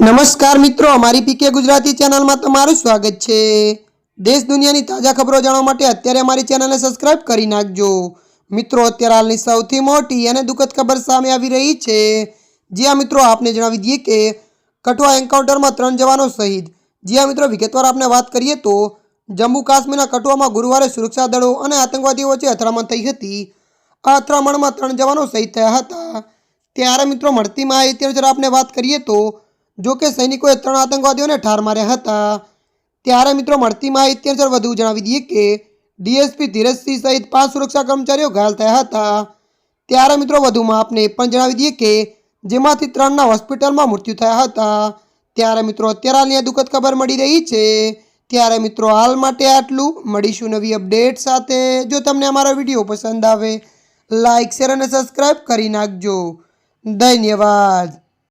નમસ્કાર મિત્રો, અમારી પીકે ગુજરાતી ચેનલમાં તમારું સ્વાગત છે. દેશ દુનિયાની તાજા ખબરો જાણવા માટે અત્યારે અમારી ચેનલને સબસ્ક્રાઇબ કરી નાખજો. મિત્રો, અત્યારે હાલની સૌથી મોટી અને દુઃખદ ખબર સામે આવી રહી છે. જ્યાં મિત્રો, આપને જણાવી દઈએ કે કઠવા એન્કાઉન્ટરમાં ત્રણ જવાનો શહીદ. જ્યાં મિત્રો, વિગતવાર આપણે વાત કરીએ તો જમ્મુ કાશ્મીરના કઠુઆમાં ગુરુવારે સુરક્ષા દળો અને આતંકવાદીઓ વચ્ચે અથડામણ થઈ હતી. આ અથડામણમાં ત્રણ જવાનો શહીદ થયા હતા. ત્યારે મિત્રો, મળતી માહિતી અનુસાર આપણે વાત કરીએ તો જો કે સૈનિકોએ ત્રણ આતંકવાદીઓને ઠાર માર્યા હતા. ત્યારે મિત્રો મળતી માહિતી અનુસાર વધુ જણાવી દઈએ કે ડીએસપી ધીરજસિંહ સહિત પાંચ સુરક્ષા કર્મચારીઓ ઘાયલ થયા હતા. ત્યારે મિત્રો વધુમાં આપને પણ જણાવી દઈએ કે જેમાંથી ત્રણના હોસ્પિટલમાં મૃત્યુ થયા હતા. ત્યારે મિત્રો અત્યારે હાલની દુઃખદ ખબર મળી રહી છે. ત્યારે મિત્રો હાલ માટે આટલું. મળીશું નવી અપડેટ સાથે. જો તમને અમારા વીડિયો પસંદ આવે લાઇક શેર અને સબસ્ક્રાઈબ કરી નાખજો. ધન્યવાદ.